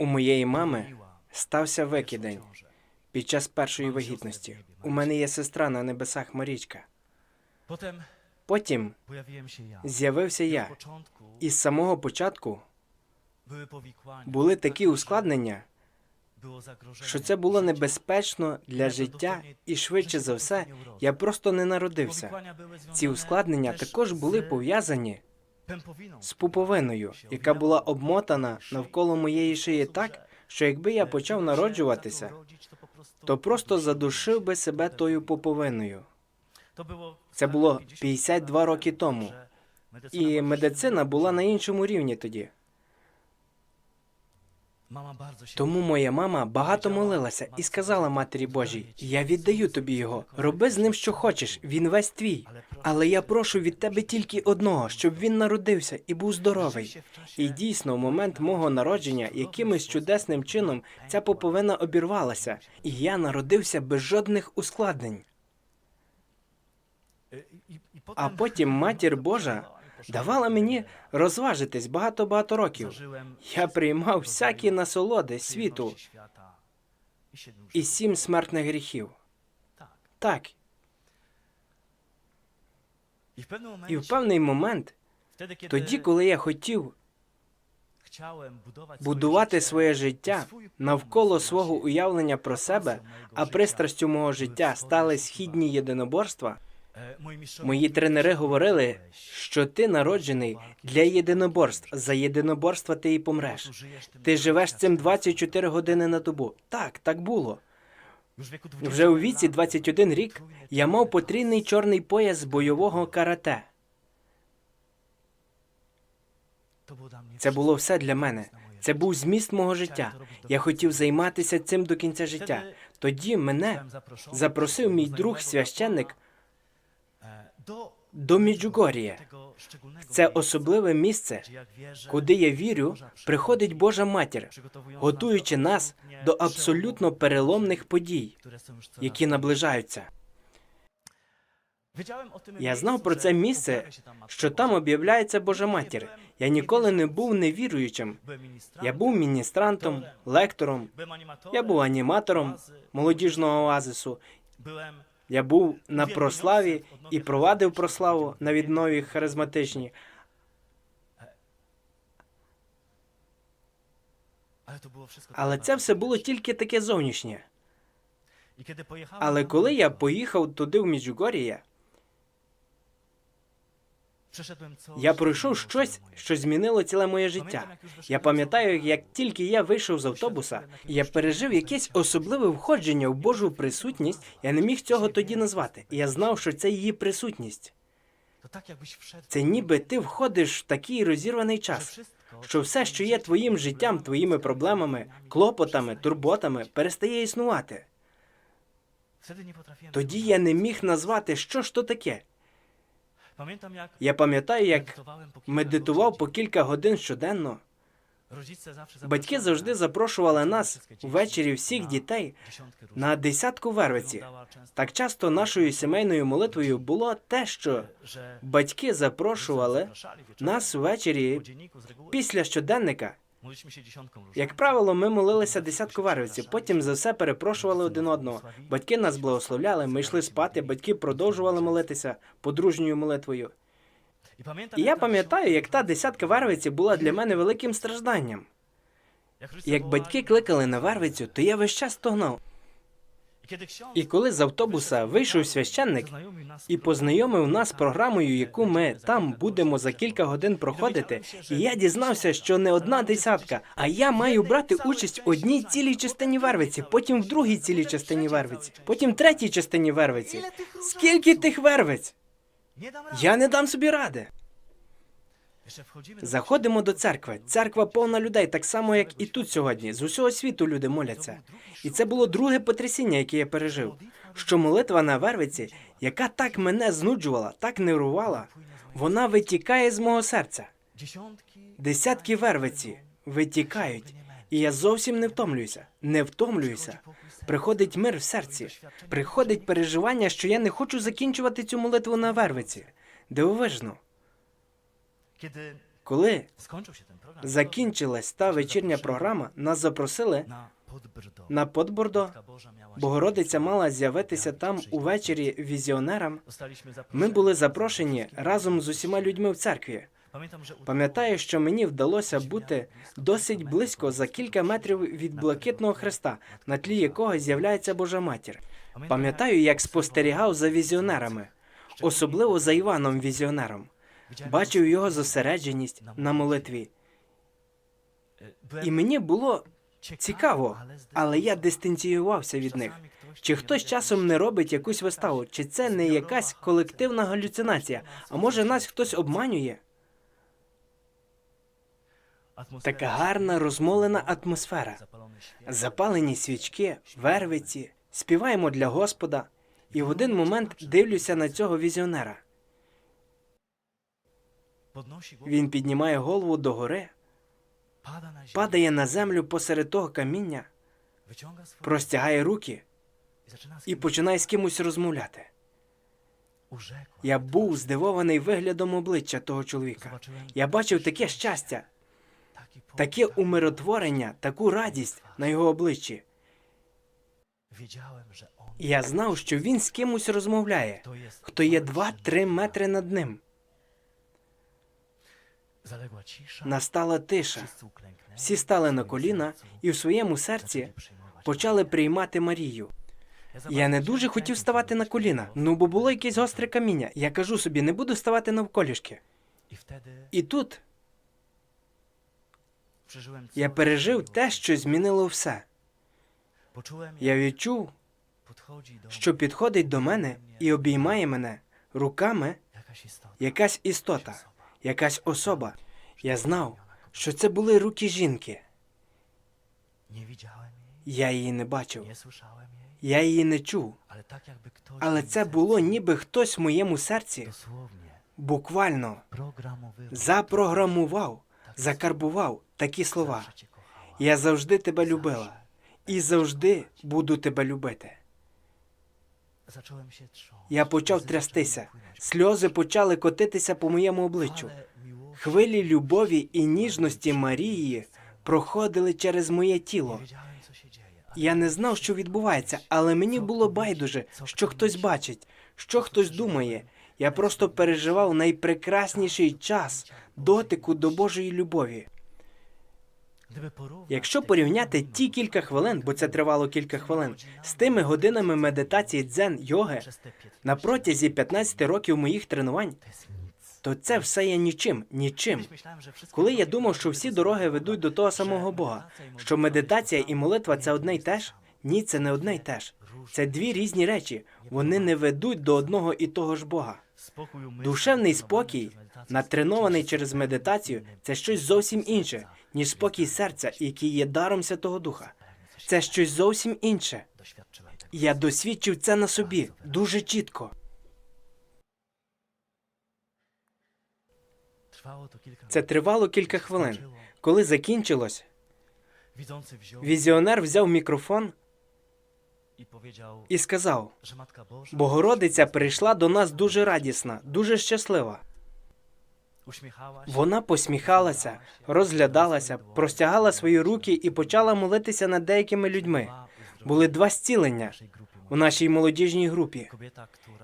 У моєї мами стався викидень під час першої вагітності. У мене є сестра на небесах Марічка. Потім з'явився я. І з самого початку були такі ускладнення, що це було небезпечно для життя, і швидше за все я просто не народився. Ці ускладнення також були пов'язані з пуповиною, яка була обмотана навколо моєї шиї так, що якби я почав народжуватися, то просто задушив би себе тою пуповиною. Це було 52 роки тому, І медицина була на іншому рівні тоді. Тому моя мама багато молилася і сказала Матері Божій: Я віддаю тобі його, роби з ним що хочеш, він весь твій. Але я прошу від тебе тільки одного, щоб він народився і був здоровий. І дійсно, в момент мого народження, якимось чудесним чином, ця поповина обірвалася, і я народився без жодних ускладнень. А потім матір Божа давала мені розважитись багато-багато років. Я приймав всякі насолоди світу і сім смертних гріхів. Так, і в певний момент, тоді, коли я хотів будувати своє життя навколо свого уявлення про себе, а пристрастю мого життя стали східні єдиноборства, мої тренери говорили, що ти народжений для єдиноборств. За єдиноборства ти і помреш. Ти живеш цим 24 години на добу. Так, так було. Вже у віці 21 рік я мав потрійний чорний пояс бойового карате. Це було все для мене. Це був зміст мого життя. Я хотів займатися цим до кінця життя. Тоді мене запросив мій друг священник до Міджугорія. Це особливе місце, куди я вірю, приходить Божа матір, готуючи нас до абсолютно переломних подій, які наближаються. Я знав про це місце, що там об'являється Божа матір. Я ніколи не був невіруючим. Я був міністрантом, лектором, я був аніматором молодіжного оазису. Я був на прославі і провадив прославу на віднові харизматичні. Але це все було тільки таке зовнішнє. Але коли я поїхав туди в Міджугорія, я пройшов щось, що змінило ціле моє життя. Я пам'ятаю, як тільки я вийшов з автобуса, я пережив якесь особливе входження в Божу присутність. Я не міг цього тоді назвати. Я знав, що це її присутність. Це ніби ти входиш в такий розірваний час, що все, що є твоїм життям, твоїми проблемами, клопотами, турботами, перестає існувати. Тоді я не міг назвати, що ж то таке. Я пам'ятаю, як медитував по кілька годин щоденно. Батьки завжди запрошували нас ввечері всіх дітей на десятку вервиці. Так часто нашою сімейною молитвою було те, що батьки запрошували нас ввечері після щоденника. Як правило, ми молилися десятку вервиці, потім за все перепрошували один одного. Батьки нас благословляли, ми йшли спати, батьки продовжували молитися подружньою молитвою. І я пам'ятаю, як та десятка варвиці була для мене великим стражданням. Як батьки кликали на варвицю, то я весь час стогнав. І коли з автобуса вийшов священник і познайомив нас програмою, яку ми там будемо за кілька годин проходити, і я дізнався, що не одна десятка, а я маю брати участь в одній цілій частині вервиці, потім в другій цілій частині вервиці, потім в третій частині вервиці. Скільки тих вервиць? Я не дам собі ради. Заходимо до церкви. Церква повна людей, так само, як і тут сьогодні. З усього світу люди моляться. І це було друге потрясіння, яке я пережив. Що молитва на вервиці, яка так мене знуджувала, так нервувала, вона витікає з мого серця. Десятки вервиці витікають, і я зовсім не втомлююся. Не втомлююся. Приходить мир в серці, приходить переживання, що я не хочу закінчувати цю молитву на вервиці. Дивовижно. Коли закінчилась та вечірня програма, нас запросили на Подбордо. Богородиця мала з'явитися там увечері візіонерам. Ми були запрошені разом з усіма людьми в церкві. Пам'ятаю, що мені вдалося бути досить близько за кілька метрів від блакитного хреста, на тлі якого з'являється Божа матір. Пам'ятаю, як спостерігав за візіонерами, особливо за Іваном Візіонером. Бачив його зосередженість на молитві. І мені було цікаво, але я дистанціювався від них. Чи хтось часом не робить якусь виставу, чи це не якась колективна галюцинація, а може нас хтось обманює? Така гарна розмолена атмосфера. Запалені свічки, вервиці, співаємо для Господа. І в один момент дивлюся на цього візіонера. Він піднімає голову догори, падає на землю посеред того каміння, простягає руки і починає з кимось розмовляти. Я був здивований виглядом обличчя того чоловіка. Я бачив таке щастя, таке умиротворення, таку радість на його обличчі. Я знав, що він з кимось розмовляє, хто є walczy 2-3 метри над ним. Настала тиша. Всі стали на коліна і в своєму серці почали приймати Марію. Я не дуже хотів ставати на коліна, ну бо було якесь гостре каміння. Я кажу собі, не буду ставати навколішки. І тут я пережив те, що змінило все. Я відчув, що підходить до мене і обіймає мене руками якась істота. Якась особа. Я знав, що це були руки жінки. Я її не бачив, я її не чув. Але це було ніби хтось в моєму серці. Буквально. Запрограмував, закарбував такі слова. Я завжди тебе любила. І завжди буду тебе любити. Я почав трястися, сльози почали котитися по моєму обличчю. Хвилі любові і ніжності Марії проходили через моє тіло. Я не знав, що відбувається, але мені було байдуже, що хтось бачить, що хтось думає. Я просто переживав найпрекрасніший час дотику до Божої любові. Якщо порівняти ті кілька хвилин, бо це тривало кілька хвилин, з тими годинами медитації дзен йоги przez te 15 на протязі 15 років моїх тренувань, то це все є нічим, нічим. Коли я думав, що всі дороги ведуть до того самого Бога, що медитація і молитва це одне й те ж? Ні, це не одне й те ж. Це дві різні речі. Вони не ведуть до одного і того ж Бога. Душевний спокій, натренований через медитацію, це щось зовсім інше, ніж спокій серця, який є даром Святого Духа. Це щось зовсім інше. Я досвідчив це на собі дуже чітко. Це тривало кілька хвилин. Коли закінчилось, візіонер взяв мікрофон і сказав: Богородиця прийшла до нас дуже радісна, дуже щаслива. Вона посміхалася, розглядалася, простягала свої руки і почала молитися над деякими людьми. Були два зцілення у нашій молодіжній групі.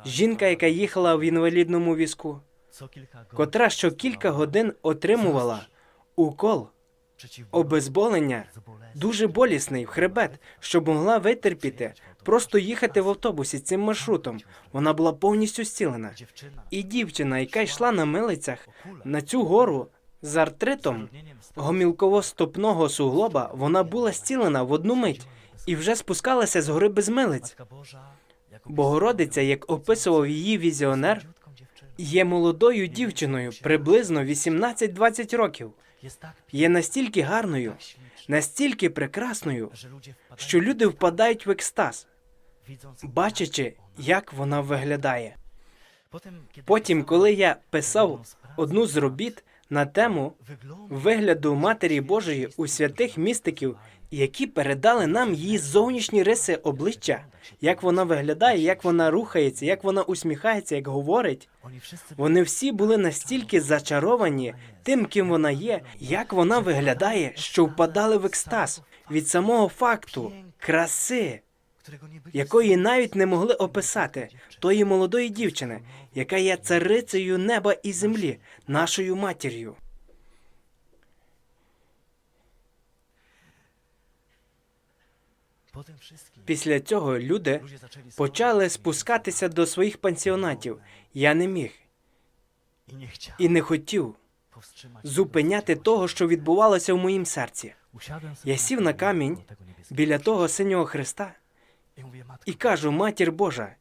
Жінка, яка їхала в інвалідному візку, co kilka godzin котра годин отримувала укол, обезболення, дуже болісний в хребет, щоб могла витерпіти, просто їхати в автобусі цим маршрутом. Вона була повністю зцілена. І дівчина, яка йшла на милицях на цю гору з артритом гомілково-стопного суглоба, вона була зцілена в одну мить і вже спускалася з гори без милиць. Богородиця, як описував її візіонер, є молодою дівчиною, приблизно 18-20 років. Є настільки гарною, настільки прекрасною, що люди впадають в екстаз, бачачи, як вона виглядає. Потім, коли я писав одну з робіт на тему вигляду Матері Божої у святих містиків які передали нам її зовнішні риси обличчя, як вона виглядає, як вона рухається, як вона усміхається, як говорить. Вони всі були настільки зачаровані тим, ким вона є, як вона виглядає, що впадали в екстаз від самого факту краси, якої навіть не могли описати, тої молодої дівчини, яка є царицею неба і землі, нашою матір'ю. Після цього люди почали спускатися до своїх пансіонатів. Я не міг і не хотів зупиняти того, що відбувалося в моїм серці. Я сів на камінь біля того синього matko, і кажу: матір Божа,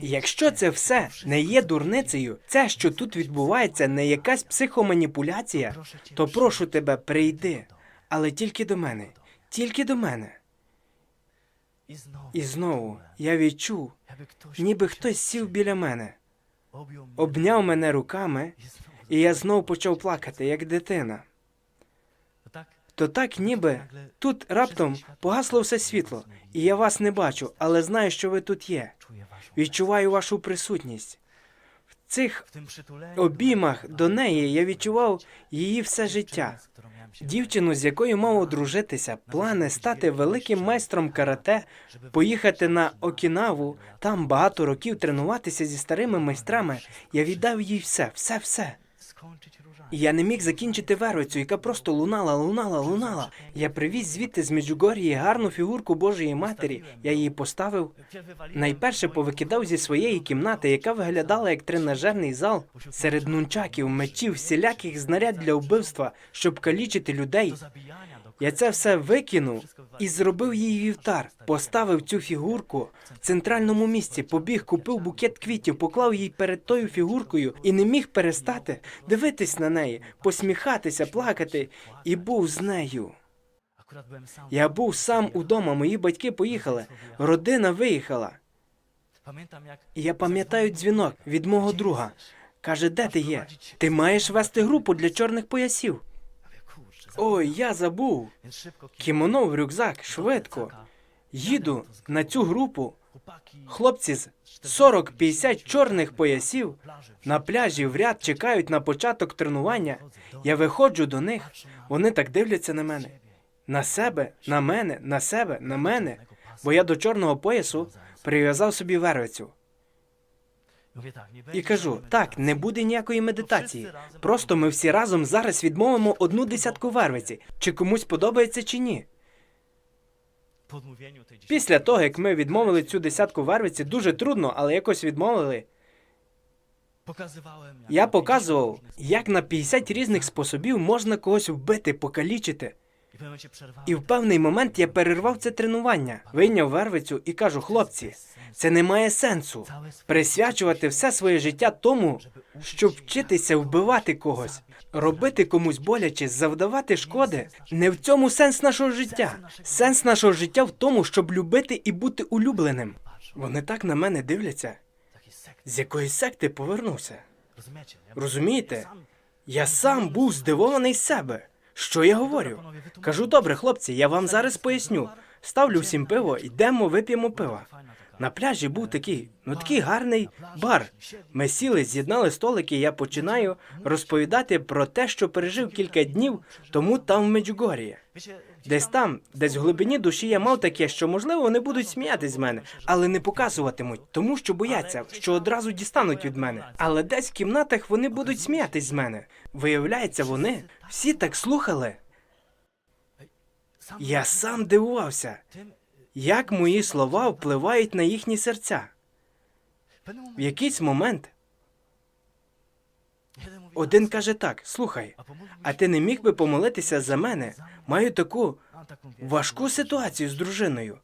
якщо це все не є дурницею, це, що тут відбувається, не якась психоманіпуляція, то прошу тебе, прийди, але тільки до мене, тільки до мене. І знову я відчув, ніби хтось сів біля мене, обняв мене. руками, і я знов почав плакати, як дитина. То так, ніби тут раптом погасло все світло, і я вас не бачу, але знаю, що ви тут є. Відчуваю вашу присутність. В цих обіймах до неї я відчував її все життя. Дівчину, з якою мав одружитися, плани стати великим майстром карате, поїхати на Окінаву, там багато років тренуватися зі старими майстрами. Я віддав їй все, все, все. Я не міг закінчити вервицю, яка просто лунала, лунала, лунала. Я привіз звідти з Меджугорії гарну фігурку Божої Матері. Я її поставив. Найперше повикидав зі своєї кімнати, яка виглядала як тренажерний зал, серед нунчаків, мечів, всіляких знаряд для вбивства, щоб калічити людей. Я це все викинув і зробив їй вівтар, поставив цю фігурку в центральному місці, побіг, купив букет квітів, поклав їй перед тою фігуркою і не міг перестати дивитись на неї, посміхатися, плакати, і був з нею. Я був сам удома, мої батьки поїхали, родина виїхала. І я пам'ятаю дзвінок від мого друга. Каже, де ти є? Ти маєш вести групу для чорних поясів. Ой, я забув. Кімоно в рюкзак, швидко. Їду на цю групу. Хлопці з 40-50 чорних поясів на пляжі в ряд чекають на початок тренування. Я виходжу до них. Вони так дивляться на мене. На себе, на мене, на себе, на мене. Бо я до чорного поясу прив'язав собі вервицю. І кажу: так, не буде ніякої медитації. Просто ми всі разом зараз відмовимо одну десятку вервиці, чи комусь подобається чи ні. Після того, як ми відмовили цю десятку вервиці, дуже трудно, але якось відмовили. Я показував, як на 50 різних способів можна когось вбити, покалічити. І в певний момент я перервав це тренування, вийняв вервицю і кажу: хлопці, це не має сенсу присвячувати все своє життя тому, щоб вчитися вбивати когось, робити комусь боляче, завдавати шкоди. Не в цьому сенс нашого життя. Сенс нашого життя в тому, щоб любити і бути улюбленим. Вони так на мене дивляться, з якої секти повернувся. Розумієте? Я сам був здивований з себе. Що я говорю? Кажу, добре, хлопці, я вам зараз поясню. Ставлю всім пиво, йдемо, вип'ємо пива. На пляжі був такий, ну такий гарний бар. Ми сіли, з'єднали столики, і я починаю розповідати про те, що пережив кілька днів тому там в Меджугорії. Десь там, десь в глибині душі я мав таке, що можливо вони будуть сміятись з мене, але не показуватимуть, тому що бояться, що одразу дістануть від мене. Але десь в кімнатах вони будуть сміятись з мене. Виявляється, вони всі так слухали. Я сам дивувався, як мої слова впливають на їхні серця. В якийсь момент один каже так: слухай, а ти не міг би помолитися за мене? Маю таку важку ситуацію з дружиною.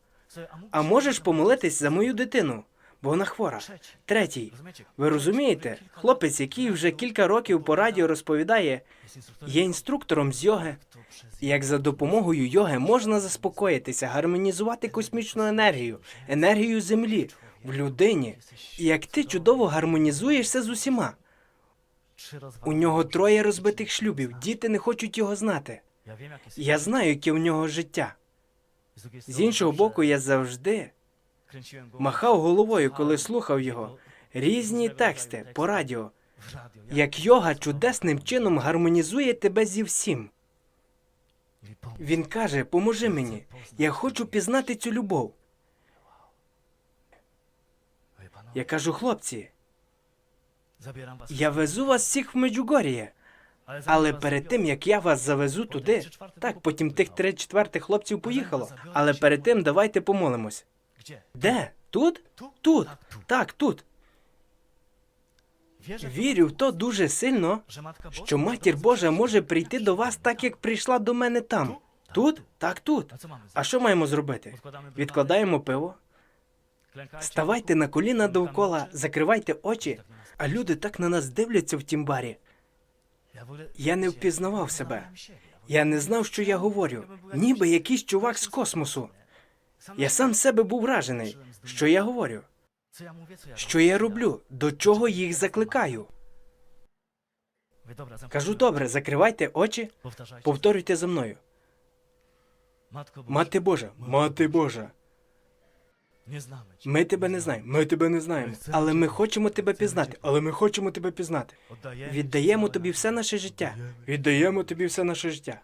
А можеш помолитись за мою дитину, бо вона хвора. Третій. Ви розумієте, хлопець, який вже кілька років по радіо розповідає, є інструктором з йоги, як за допомогою йоги можна заспокоїтися, гармонізувати космічну енергію, енергію землі в людині. І як ти чудово гармонізуєшся з усіма. У нього троє розбитих шлюбів, діти не хочуть його знати. Я знаю, яке в нього життя. З іншого боку, я завжди махав головою, коли слухав його. Різні тексти по радіо, як йога чудесним чином гармонізує тебе зі всім. Він каже: Поможи мені. Я хочу пізнати цю любов. Я кажу, хлопці, я везу вас всіх в Меджугор'є. Але перед тим як я вас завезу туди, так потім тих три четвертих хлопців поїхало. Але перед тим давайте помолимось. Де? Тут? Тут. Так, тут. Вірю в то дуже сильно, що матір Божа може прийти до вас так, як прийшла до мене там. Тут? Так, тут. А що маємо зробити? Відкладаємо пиво, ставайте на коліна довкола, закривайте очі, а люди так на нас дивляться в тім барі. Я не впізнавав себе. Я не знав, що я говорю, ніби якийсь чувак з космосу. Я сам себе був вражений, що я говорю, Що я роблю, до чого їх закликаю. Кажу, добре, закривайте очі, повторюйте за мною. Мати Божа, мати Божа, ми тебе не знаємо, ми тебе не знаємо, але ми хочемо тебе пізнати, але ми хочемо тебе пізнати. Віддаємо тобі все наше життя. Віддаємо. Тобі все наше життя.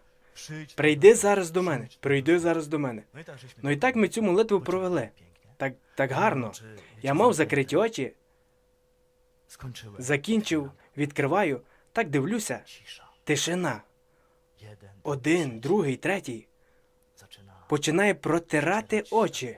Прийди зараз до мене. Прийди зараз до мене. Ну і так ми цю молитву провели. Так, так гарно. Я мав закриті очі, закінчив, відкриваю, так дивлюся. Тишина. Один, другий, третій. Починає протирати очі.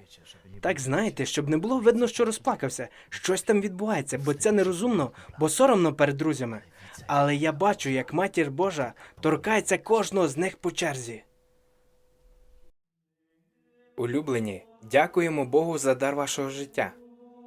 Так знаєте, щоб не було видно, що розплакався. Щось там відбувається, бо це нерозумно, бо соромно перед друзями. Але я бачу, як матір Божа торкається кожного з них по черзі. Улюблені, дякуємо Богу за дар вашого життя.